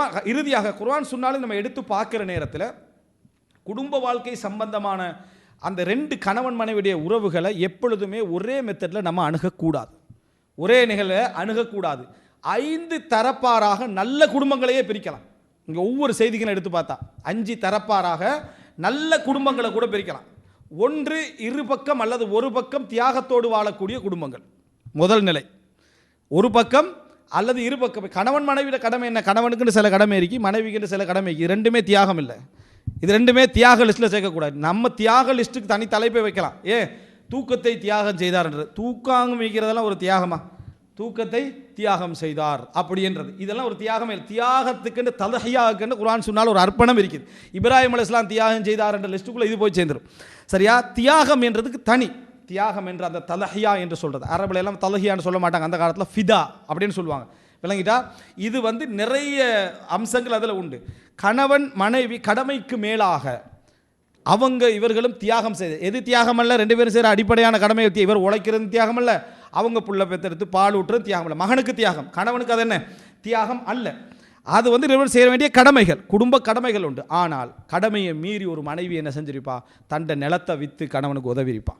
குர்ஆன் இறுதியாக குர்ஆன் சொன்னாலும் நம்ம எடுத்து பார்க்குற நேரத்தில் குடும்ப வாழ்க்கை சம்பந்தமான அந்த ரெண்டு கணவன் மனைவியுடைய உறவுகளை எப்பொழுதுமே ஒரே மெத்தடில் நம்ம அணுகக்கூடாது. ஒரே நிகழ அணுகக்கூடாது. ஐந்து தரப்பாராக நல்ல குடும்பங்களையே பிரிக்கலாம். இங்கே ஒவ்வொரு செய்திகளும் எடுத்து பார்த்தா அஞ்சு தரப்பாராக நல்ல குடும்பங்களை கூட பிரிக்கலாம். ஒன்று இரு பக்கம் அல்லது ஒரு பக்கம் தியாகத்தோடு வாழக்கூடிய குடும்பங்கள். முதல் நிலை ஒரு பக்கம் அல்லது இரு பக்கம் கணவன் மனைவியோட கடமை என்ன? கணவனுக்குன்னு சில கடமை இருக்கு மனைவிக்குன்னு சில கடமை இருக்குது ரெண்டுமே தியாகம் இல்லை. இது ரெண்டுமே தியாக லிஸ்ட்டில் சேர்க்கக்கூடாது. நம்ம தியாக லிஸ்ட்டுக்கு தனி தலைப்பை வைக்கலாம். ஏ தூக்கத்தை தியாகம் செய்தார்ன்றது தூக்காங்கம் வைக்கிறதெல்லாம் ஒரு தியாகமா? தூக்கத்தை தியாகம் செய்தார் அப்படின்றது இதெல்லாம் ஒரு தியாகம் இல்லை. தியாகத்துக்குன்னு தலஹையாக்குன்னு குரான் சொன்னால் ஒரு அர்ப்பணம் இருக்குது. இப்ராஹிம் அலிஸ்லாம் தியாகம் செய்தார் என்ற லிஸ்ட்டுக்குள்ளே இது போய் சேர்ந்துரும். சரியா? தியாகம் என்றதுக்கு தனி. தியாகம் என்ற அந்த தலஹியா என்று சொல்கிறது அரபில் எல்லாம் தலஹியான்னு சொல்ல மாட்டாங்க. அந்த காலத்தில் ஃபிதா அப்படின்னு சொல்லுவாங்க. விளங்கிட்டா? இது வந்து நிறைய அம்சங்கள் அதில் உண்டு. கணவன் மனைவி கடமைக்கு மேலாக அவங்க இவர்களும் தியாகம் செய்து எது தியாகம் அல்ல ரெண்டு பேரும் செய்கிற அடிப்படையான கடமை இவர் உழைக்கிறது தியாகம் அல்ல அவங்க புள்ள பெத்தெடுத்து பால் ஊற்றுறது தியாகம் அல்ல மகனுக்கு தியாகம். கணவனுக்கு அது என்ன? தியாகம் அல்ல. அது வந்து நிறுவனம் செய்ய வேண்டிய கடமைகள் குடும்ப கடமைகள் உண்டு. ஆனால் கடமையை மீறி ஒரு மனைவி என்ன செஞ்சிருப்பா? தண்டை நிலத்தை விற்று கணவனுக்கு உதவியிருப்பா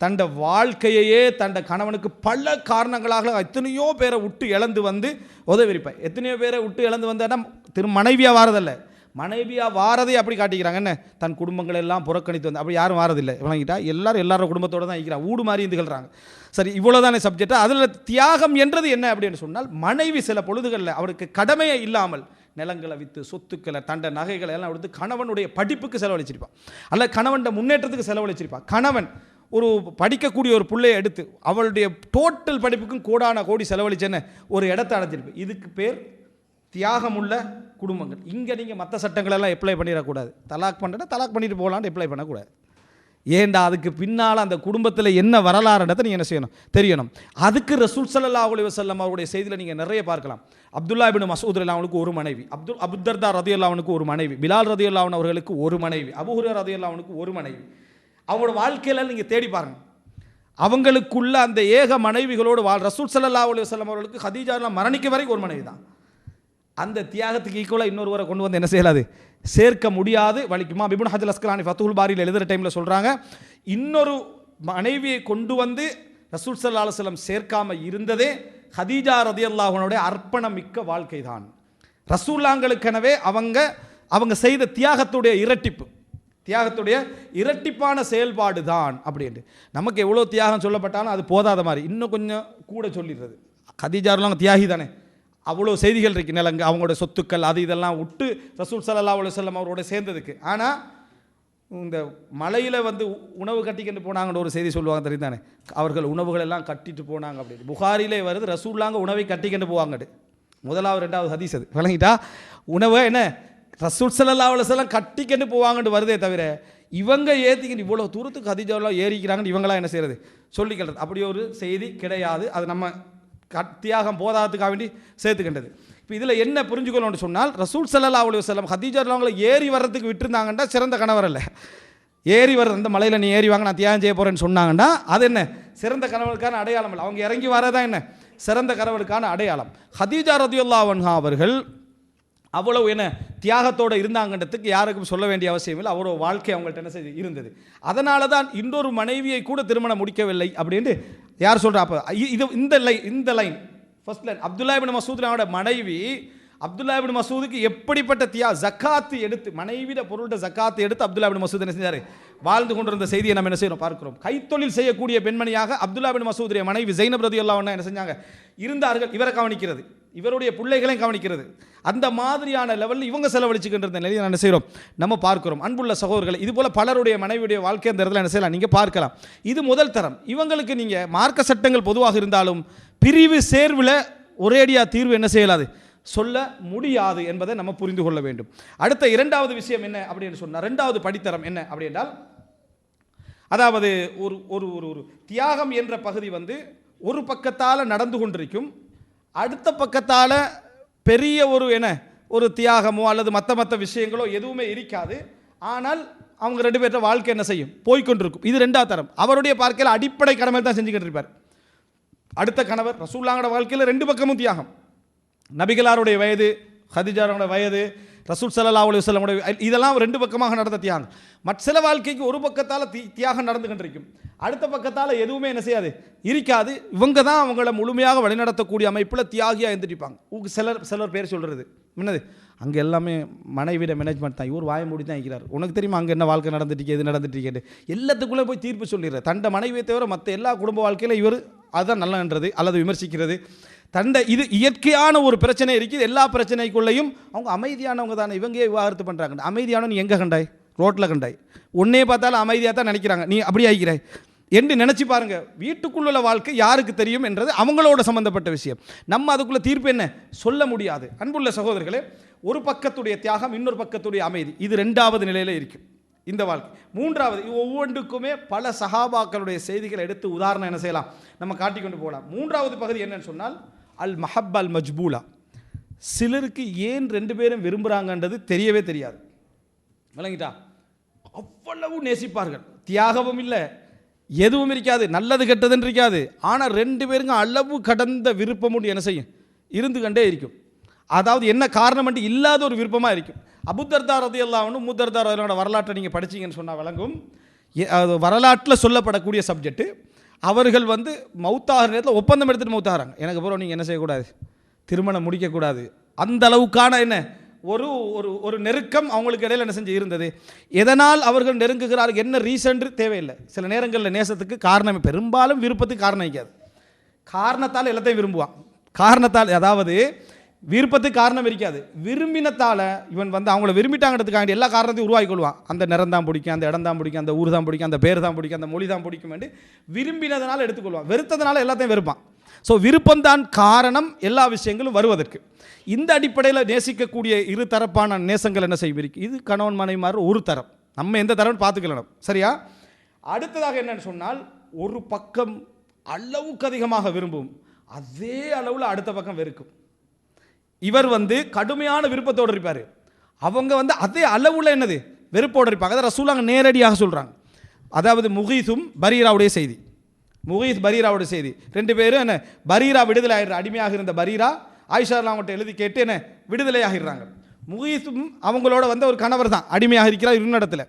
தண்ட வாழ்க்கையையே தண்ட கணவனுக்கு பல காரணங்களாக எத்தனையோ பேரை விட்டு இழந்து வந்து உதவிருப்பேன் எத்தனையோ பேரை விட்டு இழந்து வந்தேன்னா திரு மனைவியாக வாரதில்ல. மனைவியாக வாரதே அப்படி காட்டிக்கிறாங்க. என்ன தன் குடும்பங்களை எல்லாம் புறக்கணித்து வந்து அப்படி யாரும் வாரதில்லை. விளங்கிட்டா? எல்லாரும் எல்லாரும் குடும்பத்தோட தான் இருக்கிறாங்க. ஊடு மாறி இருந்துகள்றாங்க சரி இவ்வளோதானே சப்ஜெக்டாக அதில் தியாகம் என்றது என்ன அப்படின்னு சொன்னால் மனைவி சில பொழுதுகளில் அவருக்கு கடமையே இல்லாமல் நிலங்களை விற்று சொத்துக்களை தண்ட நகைகளை எல்லாம் எடுத்து கணவனுடைய படிப்புக்கு செலவழிச்சிருப்பான் அல்ல கணவன் முன்னேற்றத்துக்கு செலவழிச்சிருப்பான் கணவன் ஒரு படிக்கக்கூடிய ஒரு பிள்ளையை எடுத்து அவளுடைய டோட்டல் படிப்புக்கும் கோடான கோடி செலவழிச்சேன்னு ஒரு இடத்த அடைஞ்சிருப்பு இதுக்கு பேர் தியாகமுள்ள குடும்பங்கள். இங்கே நீங்கள் மற்ற சட்டங்களெல்லாம் அப்ளை பண்ணிடக்கூடாது. தலாக் பண்ணுறேன்னா தலாக் பண்ணிட்டு போகலான்னு அப்ளை பண்ணக்கூடாது. ஏண்டா அதுக்கு பின்னால் அந்த குடும்பத்தில் என்ன வரலாறுன்றதை நீங்கள் என்ன செய்யணும்? தெரியணும். அதுக்கு ரசூல் சல்லா அலி வசல்லம் அவருடைய செய்தியில் நீங்கள் நிறைய பார்க்கலாம். அப்துல்லா பின் மசூத் அவனுக்கு ஒரு மனைவி. அப்துல் அபுத்தர்தா ரதியுல்லாவனுக்கு ஒரு மனைவி. பிலால் ரதியுல்லாவன் அவர்களுக்கு ஒரு மனைவி. அபுஹுரா ரதி ஒரு மனைவி. அவங்களோட வாழ்க்கையில நீங்கள் தேடி பாருங்கள் அவங்களுக்குள்ள அந்த ஏக மனைவிகளோடு வாழ் ரசூல் சல்லா அலி வல்லம் அவர்களுக்கு ஹதீஜா மரணிக்க வரைக்கும் ஒரு மனைவி தான். அந்த தியாகத்துக்கு ஈக்குவலாக இன்னொருவரை கொண்டு வந்து என்ன செய்யலாது? சேர்க்க முடியாது. வலிக்குமா பிபுன் ஹஜல் அஸ்கலானி ஃபத்துல் பாரியில் எழுதுகிற டைமில் சொல்கிறாங்க இன்னொரு மனைவியை கொண்டு வந்து ரசூல் சல்லா அலுவலம் சேர்க்காமல் இருந்ததே ஹதீஜா ரதி அல்லாஹனுடைய அர்ப்பணம் மிக்க வாழ்க்கை தான் ரசூல்லாங்களுக்கெனவே அவங்க அவங்க செய்த தியாகத்துடைய இரட்டிப்பு. தியாகத்துடைய இரட்டிப்பான செயல்பாடு தான் அப்படின்ட்டு நமக்கு எவ்வளோ தியாகம் சொல்லப்பட்டாலும் அது போதாத மாதிரி. இன்னும் கொஞ்சம் கூட சொல்லிடுறது. கதிஜாரெலாம் தியாகி தானே. அவ்வளோ செய்திகள் இருக்கு நிலங்க அவங்களோட சொத்துக்கள் அது இதெல்லாம் விட்டு ரசூல் சல்லா அலைஹி செல்லம் அவரோட சேர்ந்ததுக்கு. ஆனால் இந்த மலையில் வந்து உ- உணவு கட்டிக்கிட்டு போனாங்கன்னு ஒரு செய்தி சொல்லுவாங்க தெரியுதானே அவர்கள் உணவுகள் எல்லாம் கட்டிட்டு போனாங்க அப்படின்னு புகாரிலே வருது ரசூல்லாங்க உணவை கட்டிக்கிட்டு போவாங்கட்டு முதலாவது ரெண்டாவது ஹதீஸ் அது. விளங்கிட்டா? உணவை என்ன? ரசூல் ஸல்லல்லாஹு அலைஹி வஸல்லம் கட்டிக்கிட்டு போவாங்கன்னு வருதே தவிர இவங்க ஏற்றிக்கிட்டு இவ்வளோ தூரத்துக்கு ஹதீஜாவெல்லாம் ஏறிக்கிறாங்கன்னு இவங்களாம் என்ன செய்கிறது சொல்லிக்கிறது அப்படி ஒரு செய்தி கிடையாது. அது நம்ம கட் தியாகம் போதாததுக்காக வேண்டி சேர்த்துக்கின்றது. இப்போ இதில் என்ன புரிஞ்சுக்கணும்னு சொன்னால் ரசூல் சல்லா அலைஹி செல்லம் ஹதீஜா அவங்களை ஏறி வர்றதுக்கு விட்டுருந்தாங்கன்னா சிறந்த கணவர் இல்லை ஏறி வர்ற அந்த மலையில் நீ ஏறி வாங்க நான் தியாகம் செய்ய போகிறேன்னு சொன்னாங்கன்னா அது என்ன? சிறந்த கணவருக்கான அடையாளம் இல்லை அவங்க இறங்கி வரதான் என்ன? சிறந்த கணவருக்கான அடையாளம். ஹதீஜா ரதியுல்லா அன்ஹா அவர்கள் அவ்வளவு என்ன தியாகத்தோடு இருந்தாங்கன்றதுக்கு யாருக்கும் சொல்ல வேண்டிய அவசியம் இல்லை. அவரோட வாழ்க்கை அவங்கள்ட்ட என்ன செய்து இருந்தது. அதனால தான் இன்னொரு மனைவியை கூட திருமணம் முடிக்கவில்லை அப்படின்ட்டு யார் சொல்கிறா அப்போ இது இந்த லைன் இந்த line first line Abdullah Ibn மசூத்லாவோட மனைவி அப்துல்லா இபின் மசூதுக்கு எப்படிப்பட்ட தியா ஜக்காத்து எடுத்து மனைவிட பொருள்கிட்ட ஜக்காத்து எடுத்து அப்துல்லா இபின் மசூத் என்ன செஞ்சார்? வாழ்ந்து கொண்டிருந்த செய்தியை நம்ம என்ன செய்யணும்? பார்க்கிறோம். கைத்தொழில் செய்யக்கூடிய பெண்மணியாக அப்துல்லா பின் மசூதுடைய மனைவி ஜைனப் ரதி என்ன செஞ்சாங்க? இருந்தார்கள். இவரை கவனிக்கிறது. இவருடைய பிள்ளைகளையும் கவனிக்கிறது. அந்த மாதிரியான லெவலில் இவங்க செலவழிச்சுக்கின்ற நிலையை நான் என்ன செய்கிறோம் நம்ம பார்க்கிறோம். அன்புள்ள சகோதரர்கள் இது போல் பலருடைய மனைவியுடைய வாழ்க்கை அந்த இடத்துல என்ன செய்யலாம்? நீங்கள் பார்க்கலாம். இது முதல் தரம். இவங்களுக்கு நீங்கள் மார்க்க சட்டங்கள் பொதுவாக இருந்தாலும் பிரிவு சேர்வில் ஒரேடியாக தீர்வு என்ன செய்யலாது? சொல்ல முடியாது என்பதை நம்ம புரிந்து கொள்ள வேண்டும். அடுத்த இரண்டாவது விஷயம் என்ன அப்படின்னு சொன்னால் ரெண்டாவது படித்தரம் என்ன அப்படின்றால் அதாவது ஒரு ஒரு ஒரு ஒரு தியாகம் என்ற பகுதி வந்து ஒரு பக்கத்தால் நடந்து கொண்டிருக்கும் அடுத்த பக்கத்தால் பெரிய ஒரு என்ன ஒரு தியாகமோ அல்லது மற்ற மற்ற விஷயங்களோ எதுவுமே இருக்காது. ஆனால் அவங்க ரெண்டு பேர்ட்ட வாழ்க்கை என்ன செய்யும்? போய்க்கொண்டிருக்கும். இது ரெண்டாவது தரம். அவருடைய பார்க்கையில் அடிப்படை கடமை தான் செஞ்சுக்கிட்டு இருப்பார். அடுத்த கணவர் ரசூல்லாங்களோட வாழ்க்கையில் ரெண்டு பக்கமும் தியாகம். நபிகளாருடைய வயது ஹதிஜாரோட வயது ரசூல் சல்லா அலி வல்லமுடைய இதெல்லாம் ரெண்டு பக்கமாக நடந்த தியாகம். மற்ற சில வாழ்க்கைக்கு ஒரு பக்கத்தால் தி தியாகம் நடந்து கொண்டிருக்கும். அடுத்த பக்கத்தால் எதுவுமே என்ன செய்யாது? இருக்காது. இவங்க தான் அவங்கள முழுமையாக வழிநடத்தக்கூடிய அமைப்பில் தியாகியாக எழுந்திருப்பாங்க உங்களுக்கு சிலர் சிலர் பேர் சொல்கிறது என்னது? அங்கே எல்லாமே மனைவிட மேனேஜ்மெண்ட் தான். இவர் வாய மூடி தான் இருக்கிறார். உனக்கு தெரியுமா அங்கே என்ன வாழ்க்கை நடந்துட்டு எது நடந்துட்டு கேட்டு எல்லாத்துக்குள்ளே போய் தீர்ப்பு சொல்லிடுற தண்டை மனைவியை தவிர மற்ற எல்லா குடும்ப வாழ்க்கையில் இவர் அதுதான் நல்லன்றது அல்லது விமர்சிக்கிறது. தண்டை இது இயற்கையான ஒரு பிரச்சனை இருக்குது. எல்லா பிரச்சனைக்குள்ளேயும் அவங்க அமைதியானவங்க தானே. இவங்க விவாகரத்து பண்ணுறாங்க அமைதியான நீ எங்கே கண்டாய்? ரோட்டில் கண்டாய். உன்னே பார்த்தாலும் அமைதியாக தான் நினைக்கிறாங்க. நீ அப்படி ஆகிக்கிறாய் என்று நினச்சி பாருங்கள் வீட்டுக்குள்ள வாழ்க்கை யாருக்கு தெரியும் என்றது அவங்களோட சம்மந்தப்பட்ட விஷயம். நம்ம அதுக்குள்ளே தீர்ப்பு என்ன? சொல்ல முடியாது. அன்புள்ள சகோதரர்களே ஒரு பக்கத்துடைய தியாகம் இன்னொரு பக்கத்துடைய அமைதி. இது ரெண்டாவது நிலையில் இருக்கும் இந்த வாழ்க்கை. மூன்றாவது ஒவ்வொன்றுக்குமே பல சகாபாக்களுடைய செய்திகளை எடுத்து உதாரணம் என்ன செய்யலாம்? நம்ம காட்டிக்கொண்டு போகலாம். மூன்றாவது பகுதி என்னன்னு சொன்னால் அல் மஹப் அல் மஜ்பூலா சிலருக்கு ஏன் ரெண்டு பேரும் விரும்புகிறாங்கன்றது தெரியவே தெரியாது. விளங்கிட்டா? அவ்வளவு நேசிப்பார்கள். தியாகமும் இல்லை எதுவும் இருக்காது நல்லது கெட்டதுன்னு இருக்காது. ஆனால் ரெண்டு பேருங்க அளவு கடந்த விருப்பம் என்ன செய்யும்? இருந்து கண்டே இருக்கும். அதாவது என்ன காரணம் இல்லாத ஒரு விருப்பமாக இருக்கும். அபுத்தர்தா ரதி அல்லாவனும் முத்தர்தா ரதியோட வரலாற்றை நீங்கள் படிச்சிங்கன்னு சொன்னால் விளங்கும். அது வரலாற்றில் சொல்லப்படக்கூடிய சப்ஜெக்ட்டு அவர்கள் வந்து மௌத்தாகிற நேரத்தில் ஒப்பந்தம் எடுத்துகிட்டு மௌத்தாகிறாங்க. எனக்கு அப்புறம் நீங்கள் என்ன செய்யக்கூடாது? திருமணம் முடிக்கக்கூடாது. அந்த அளவுக்கான என்ன? ஒரு ஒரு ஒரு நெருக்கம் அவங்களுக்கு இடையில் என்ன செஞ்சு இருந்தது? எதனால் அவர்கள் நெருங்குகிறார்கள்? என்ன ரீசன் தேவையில்லை. சில நேரங்களில் நேசத்துக்கு காரணம் பெரும்பாலும் விருப்பத்துக்கு காரணம் வைக்காது. காரணத்தால் எல்லாத்தையும் விரும்புவான். காரணத்தால் அதாவது விருப்பத்துக்கு காரணம் இருக்காது விரும்பினத்தால் இவன் வந்து அவங்கள விரும்பிட்டாங்கிறதுக்காக எல்லா காரணத்தையும் உருவாக்கி கொள்வான். அந்த நிறம் தான் பிடிக்கும் அந்த இடம் தான் பிடிக்கும் அந்த ஊர் தான் பிடிக்கும் அந்த பேர் தான் பிடிக்கும் அந்த மொழி தான் பிடிக்கும் என்று விரும்பினதுனால எடுத்துக்கொள்வான் வெறுத்ததுனால எல்லாத்தையும் வெறுப்பான். ஸோ விருப்பம்தான் காரணம் எல்லா விஷயங்களும் வருவதற்கு. இந்த அடிப்படையில் நேசிக்கக்கூடிய இரு தரப்பான நேசங்கள் என்ன செய்யும்? இருக்கு. இது கணவன் மனைவி மாதிரி ஒரு தரம். நம்ம எந்த தரம்னு பார்த்துக்கலாம் சரியா? அடுத்ததாக என்னன்னு சொன்னால் ஒரு பக்கம் அளவுக்கு அதிகமாக விரும்பும் அதே அளவில் அடுத்த பக்கம் வெறுக்கும். இவர் வந்து கடுமையான விருப்பத்தோடு இருப்பார். அவங்க வந்து அதே அளவில் என்னது? வெறுப்போடு இருப்பாங்க. அதை ரசூலாங்க நேரடியாக சொல்கிறாங்க அதாவது முகீஸும் பரீராவுடைய செய்தி. முகீஸ் பரீராவுடைய செய்தி. ரெண்டு பேரும் என்ன? பரீரா விடுதலை ஆகிடுற அடிமையாக இருந்த பரீரா ஆயிஷா அவங்கள்ட்ட எழுதி கேட்டு என்ன? விடுதலை ஆகிடுறாங்க. முகீஸும் அவங்களோட வந்து ஒரு கணவர் தான். அடிமையாக இருக்கிறார் இருநடத்தில்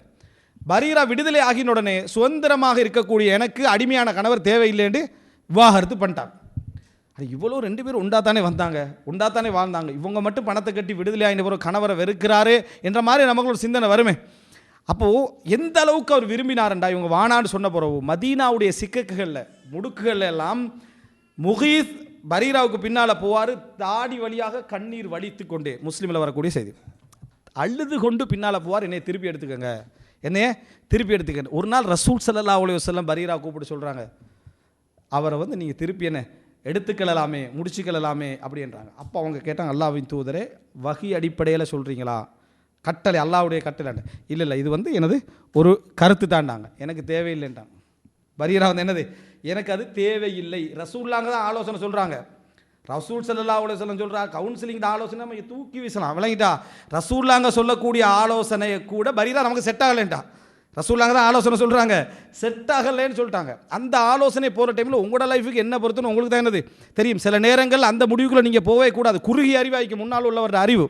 பரீரா விடுதலை ஆகின உடனே சுதந்திரமாக இருக்கக்கூடிய எனக்கு அடிமையான கணவர் தேவையில்லைன்னு விவாகரத்து பண்ணிட்டாங்க. அது இவ்வளோ ரெண்டு பேரும் உண்டா தானே வந்தாங்க. உண்டாத்தானே வாழ்ந்தாங்க. இவங்க மட்டும் பணத்தை கட்டி விடுதலை ஆகின ஒரு கணவரை வெறுக்கிறாரு என்ற மாதிரி நமக்கு ஒரு சிந்தனை வருமே. அப்போது எந்த அளவுக்கு அவர் விரும்பினாரண்டா? இவங்க வானான்னு சொன்ன போகிறவோ மதீனாவுடைய சிக்கக்குகளில் முடுக்குகள் எல்லாம் முகீத் பரீராவுக்கு பின்னால் போவார். தாடி வழியாக கண்ணீர் வலித்து கொண்டே. முஸ்லீமில் வரக்கூடிய செய்தி. அழுது கொண்டு பின்னால் போவார். என்னை திருப்பி எடுத்துக்கோங்க. என்னைய திருப்பி எடுத்துக்கங்க. ஒரு நாள் ரசூல் சல்லா அலைஹி வஸல்லம் பரீரா கூப்பிட்டு சொல்கிறாங்க அவரை வந்து நீங்கள் திருப்பி என்ன? எடுத்துக்கலாமே முடிச்சுக்கலாமே அப்படின்றாங்க அப்போ அவங்க கேட்டாங்க அல்லாஹ்வின் தூதரே வகி அடிப்படையில் சொல்கிறீங்களா கட்டளை அல்லாவுடைய கட்டளை இல்லை இல்லை இது வந்து எனது ஒரு கருத்து தாண்டாங்க எனக்கு தேவையில்லைன்றாங்க பரீரா வந்து என்னது? எனக்கு அது தேவையில்லை. ரசூல்லாங்க தான் ஆலோசனை சொல்கிறாங்க ரசூல் ஸல்லல்லாஹு அலைஹி வஸல்லம் கவுன்சிலிங் ஆலோசனை நம்ம தூக்கி வீசலாம் விளங்கிட்டா? ரசூல்லாங்க சொல்லக்கூடிய ஆலோசனையை கூட பரீரா நமக்கு செட் ஆகலைன்டா ரசூல்லாங்க தான் ஆலோசனை சொல்கிறாங்க செட் ஆகலைன்னு சொல்லிட்டாங்க. அந்த ஆலோசனை போகிற டைமில் உங்களோட லைஃபுக்கு என்ன பொறுத்துன்னு உங்களுக்கு தான் என்னது? தெரியும். சில நேரங்கள் அந்த முடிவுக்குள்ளே நீங்கள் போகவே கூடாது. குறுகிய அறிவாய்க்கு முன்னால் உள்ளவரோட அறிவு.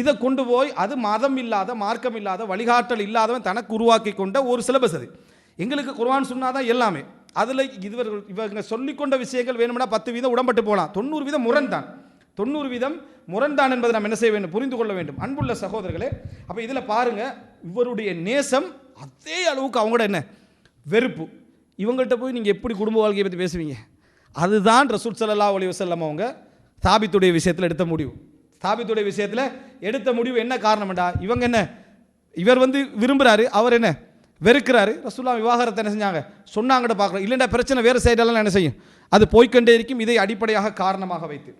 இதை கொண்டு போய் அது மதம் இல்லாத மார்க்கம் இல்லாத வழிகாட்டல் இல்லாதவன் தனக்கு உருவாக்கி கொண்ட ஒரு சிலபஸ் அது. எங்களுக்கு குருவான்னு சொன்னால் தான் எல்லாமே. அதில் இவர்கள் இவங்க சொல்லிக்கொண்ட விஷயங்கள் வேணும்னா பத்து வீதம் உடம்பட்டு போகலாம் தொண்ணூறு வீதம் முரண் தான் தொண்ணூறு வீதம் முரண்தான் என்பதை நாம் என்ன செய்ய வேண்டும்? புரிந்து கொள்ள வேண்டும். அன்புள்ள சகோதரர்களே அப்போ இதில் பாருங்கள் இவருடைய நேசம் அதே அளவுக்கு அவங்களோட என்ன? வெறுப்பு. இவங்கள்ட்ட போய் நீங்கள் எப்படி குடும்ப வாழ்க்கையை பற்றி பேசுவீங்க? அதுதான் ரசூல் சல்லா ஒலி வசல்லம் அவங்க தாபித்துடைய விஷயத்தில் எடுத்த முடிவு. தாபித்துடைய விஷயத்தில் எடுத்த முடிவு என்ன காரணம்டா? இவங்க என்ன? இவர் வந்து விரும்புகிறாரு அவர் என்ன? வெறுக்கிறாரு. ரசூல்லா விவாகரத்தை என்ன செஞ்சாங்க? சொன்னாங்கன்னு பார்க்குறோம் இல்லைண்டா பிரச்சனை வேறு சைடெல்லாம் என்ன செய்யும்? அது போய்க்கொண்டே இருக்கும். இதை அடிப்படையாக காரணமாக வைத்து.